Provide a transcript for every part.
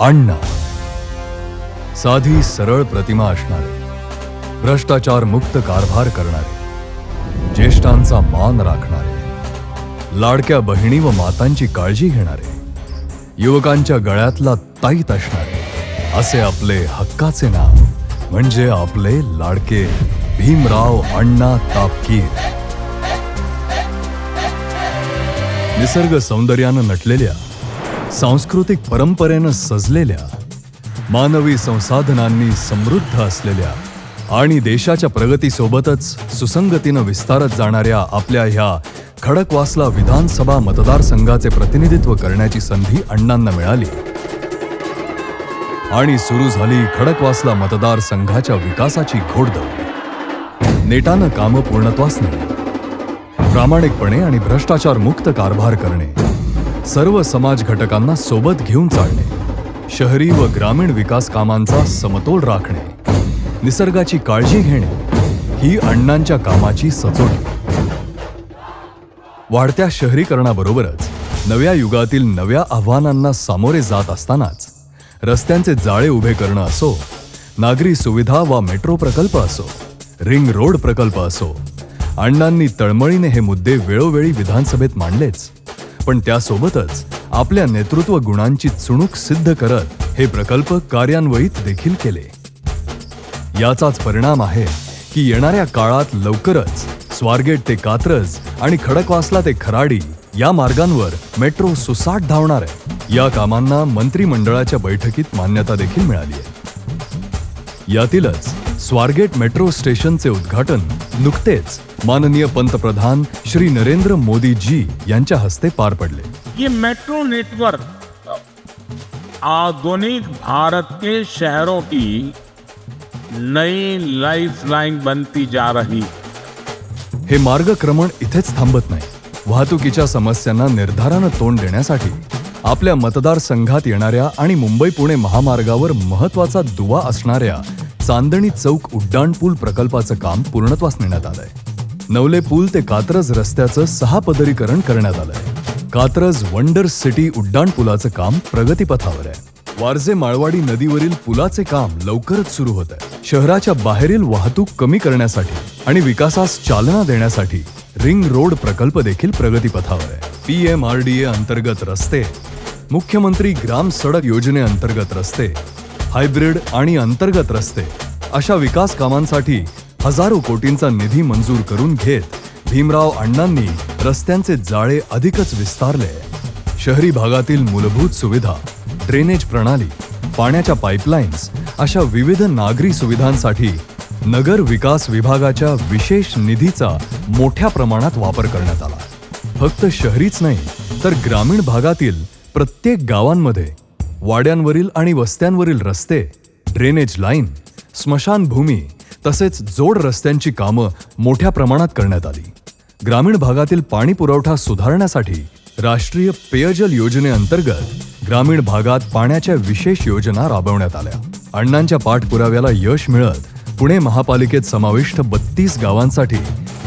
अण्णा. साधी सरळ प्रतिमा असणारे. भ्रष्टाचार मुक्त कारभार करणारे. ज्येष्ठांचा मान राखणारे. लाडक्या बहिणी व मातांची काळजी घेणारे. युवकांच्या गळ्यातला ताईत असणारे. असे आपले हक्काचे नाव. म्हणजे आपले लाडके भीमराव अण्णा तापकीर. निसर्ग सौंदर्यानं नटलेल्या सांस्कृतिक परंपरेनं सजलेल्या मानवी संसाधनांनी समृद्ध असलेल्या आणि देशाच्या प्रगतीसोबतच सुसंगतीनं विस्तारत जाणाऱ्या आपल्या ह्या खडकवासला विधानसभा मतदारसंघाचे प्रतिनिधित्व करण्याची संधी अण्णांना मिळाली. आणि सुरू झाली खडकवासला मतदारसंघाच्या विकासाची घोडदौड. नेटानं कामं पूर्णत्वास नेणे प्रामाणिकपणे आणि भ्रष्टाचार मुक्त कारभार करणे. सर्व समाज घटकांना सोबत घेऊन चालणे शहरी व ग्रामीण विकास कामांचा समतोल राखणे निसर्गाची काळजी घेणे ही अण्णांच्या कामाची सचोटी. वाढत्या शहरीकरणाबरोबरच नव्या युगातील नव्या आव्हानांना सामोरे जात असतानाच रस्त्यांचे जाळे उभे करणं असो नागरी सुविधा वा मेट्रो प्रकल्प असो रिंग रोड प्रकल्प असो अण्णांनी तळमळीने हे मुद्दे वेळोवेळी विधानसभेत मांडलेच. पण त्यासोबतच आपल्या नेतृत्व गुणांची चुणूक सिद्ध करत हे प्रकल्प कार्यान्वयित देखील केले. याचाच परिणाम आहे की येणाऱ्या काळात लवकरच स्वारगेट ते कात्रज आणि खडकवासला ते खराडी या मार्गांवर मेट्रो सुसाट धावणार आहे. या कामांना मंत्रिमंडळाच्या बैठकीत मान्यता देखील मिळाली आहे. यातीलच स्वारगेट मेट्रो स्टेशनचे उद्घाटन नुकतेच माननीय पंतप्रधान श्री नरेंद्र मोदी जी यांच्या हस्ते पार पडले. ये मेट्रो नेटवर्क आधुनिक भारत के शहरों की नई लाइफलाइन बनती जा रही। हे मार्गक्रमण इथेच थांबत नाही. वाहतुकीच्या समस्यांना निर्धारानं तोंड देण्यासाठी आपल्या मतदारसंघात येणाऱ्या आणि मुंबई पुणे महामार्गावर महत्त्वाचा दुवा असणाऱ्या चांदणी चौक उड्डाणपूल प्रकल्पाचं काम पूर्णत्वास नेण्यात आलंय. नवले पूल ते कात्रज रस्त्याचं सहा पदरीकरण करण्यात आलंय. कात्रज वंडर सिटी उड्डाणपुलाचं काम प्रगतीपथावर आहे. वारजे माळवाडी नदीवरील पुलाचे काम लवकरच सुरू होत आहे. शहराच्या बाहेरील वाहतूक कमी करण्यासाठी आणि विकासास चालना देण्यासाठी रिंग रोड प्रकल्प देखील प्रगतीपथावर आहे. P M R D A अंतर्गत रस्ते मुख्यमंत्री ग्राम सडक योजनेअंतर्गत रस्ते हायब्रिड आणि अंतर्गत रस्ते. अशा विकास कामांसाठी हजारो कोटींचा निधी मंजूर करून घेत भीमराव अण्णांनी रस्त्यांचे जाळे अधिकच विस्तारले. शहरी भागातील मूलभूत सुविधा ड्रेनेज प्रणाली पाण्याच्या पाईपलाईन्स अशा विविध नागरी सुविधांसाठी नगर विकास विभागाच्या विशेष निधीचा मोठ्या प्रमाणात वापर करण्यात आला. फक्त शहरीच नाही तर ग्रामीण भागातील प्रत्येक गावांमध्ये वाड्यांवरील आणि वस्त्यांवरील रस्ते ड्रेनेज लाईन स्मशानभूमी तसेच जोड रस्त्यांची कामं मोठ्या प्रमाणात करण्यात आली. ग्रामीण भागातील पाणी पुरवठा सुधारण्यासाठी राष्ट्रीय पेयजल योजनेअंतर्गत ग्रामीण भागात पाण्याच्या विशेष योजना राबवण्यात आल्या. अण्णांच्या पाठपुराव्याला यश मिळत पुणे महापालिकेत समाविष्ट बत्तीस गावांसाठी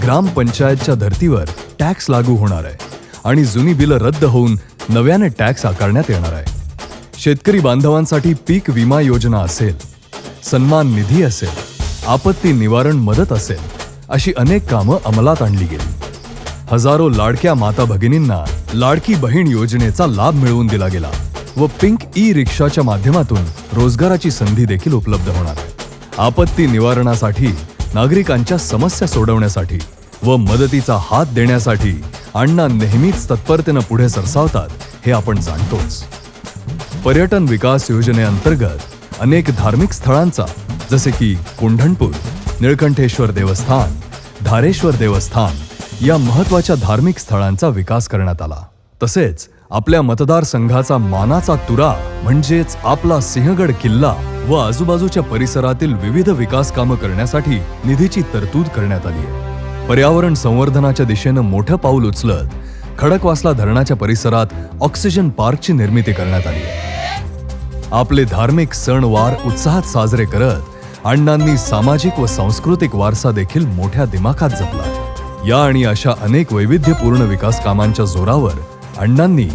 ग्रामपंचायतच्या धर्तीवर टॅक्स लागू होणार आहे आणि जुनी बिलं रद्द होऊन नव्याने टॅक्स आकारण्यात येणार आहे. शेतकरी बांधवांसाठी पीक विमा योजना असेल सन्मान निधी असेल आपत्ती निवारण मदत असेल अशी अनेक कामं अंमलात आणली गेली. हजारो लाडक्या माता भगिनींना लाडकी बहीण योजनेचा लाभ मिळवून दिला गेला व पिंक ई रिक्षाच्या माध्यमातून रोजगाराची संधी देखील उपलब्ध होणार. आपत्ती निवारणासाठी नागरिकांच्या समस्या सोडवण्यासाठी व मदतीचा हात देण्यासाठी अण्णा नेहमीच तत्परतेनं पुढे सरसावतात हे आपण जाणतोच. पर्यटन विकास योजनेअंतर्गत अनेक धार्मिक स्थळांचा जसे की कुंढणपूर निळकंठेश्वर देवस्थान धारेश्वर देवस्थान या महत्त्वाच्या धार्मिक स्थळांचा विकास करण्यात आला. तसेच आपल्या मतदारसंघाचा मानाचा तुरा म्हणजेच आपला सिंहगड किल्ला व आजूबाजूच्या परिसरातील विविध विकास कामं करण्यासाठी निधीची तरतूद करण्यात आली आहे. पर्यावरण संवर्धनाच्या दिशेनं मोठं पाऊल उचलत खडकवासला धरणाच्या परिसरात ऑक्सिजन पार्कची निर्मिती करण्यात आली आहे. आपले धार्मिक सणवार उत्साहात साजरे करत अण्णांनी सामाजिक व सांस्कृतिक वारसा देखील मोठ्या दिमाखात जपला. या आणि अशा अनेक वैविध्यपूर्ण विकास कामांच्या जोरावर अण्णांनी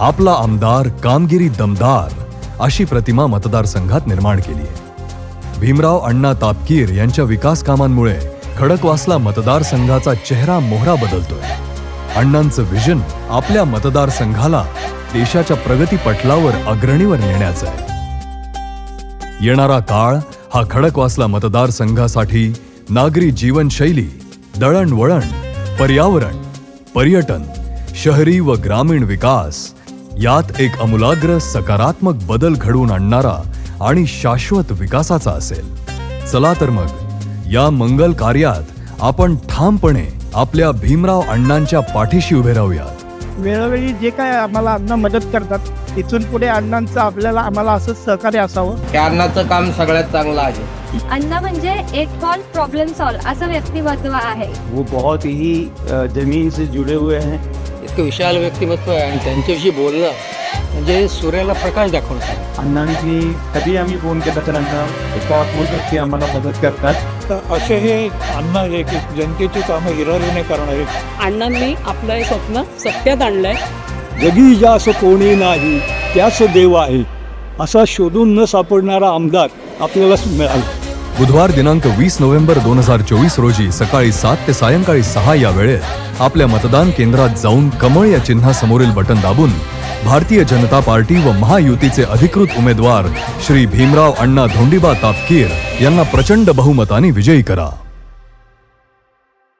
आपला आमदार कामगिरी दमदार अशी प्रतिमा मतदारसंघात निर्माण केली आहे. भीमराव अण्णा तापकीर यांच्या विकास कामांमुळे खडकवासला मतदारसंघाचा चेहरा मोहरा बदलतोय. अण्णांचं विजन आपल्या मतदारसंघाला देशाच्या प्रगती पटलावर अग्रणीवर नेण्याचं आहे. येणारा काळ हा खडकवासला मतदारसंघासाठी नागरी जीवनशैली दळणवळण पर्यावरण पर्यटन शहरी व ग्रामीण विकास यात एक अमूलाग्र सकारात्मक बदल घडवून आणणारा आणि शाश्वत विकासाचा असेल. चला तर मग या मंगल कार्यात आपण ठामपणे आपल्या भीमराव अण्णांच्या पाठीशी उभे राहूयात. वेळोवेळी जे काय आम्हाला अण्णा मदत करतात इथून पुढे अण्णांचं आपल्याला आम्हाला असंच सहकार्य असावं. त्या अन्नाचं काम सगळ्यात चांगलं आहे. अण्णा म्हणजे एक कॉल प्रॉब्लेम सॉल्व असं व्यक्तिमत्व आहे. वो बहुत ही अ, जमीन से जुड़े हुए हैं। इतकं विशाल व्यक्तिमत्व आहे आणि त्यांच्याविषयी बोलणं म्हणजे सूर्याला प्रकाश दाखवणं अण्णांनी कधी आम्ही फोन केला तर अण्णा एका की आम्हाला मदत करतात. तर असे हे अण्णा हे की जनतेची कामं हिरारीने करणारे. अण्णांनी आपलं हे स्वप्न सत्यात आणलंय. जगी जास कोणी नाही त्याच देव आहे. असा शोधून न सापडणारा आमदार आपल्याला मिळाला. बुधवार दिनांक वीस नोव्हेंबर दोन हजार चोवीस रोजी सकाळी सात ते सायंकाळी सहा या वेळेत आपल्या मतदान केंद्रात जाऊन कमळ या चिन्हासमोरील बटन दाबून भारतीय जनता पार्टी व महायुतीचे अधिकृत उमेदवार श्री भीमराव अण्णा धोंडीबा तापकीर यांना प्रचंड बहुमताने विजयी करा.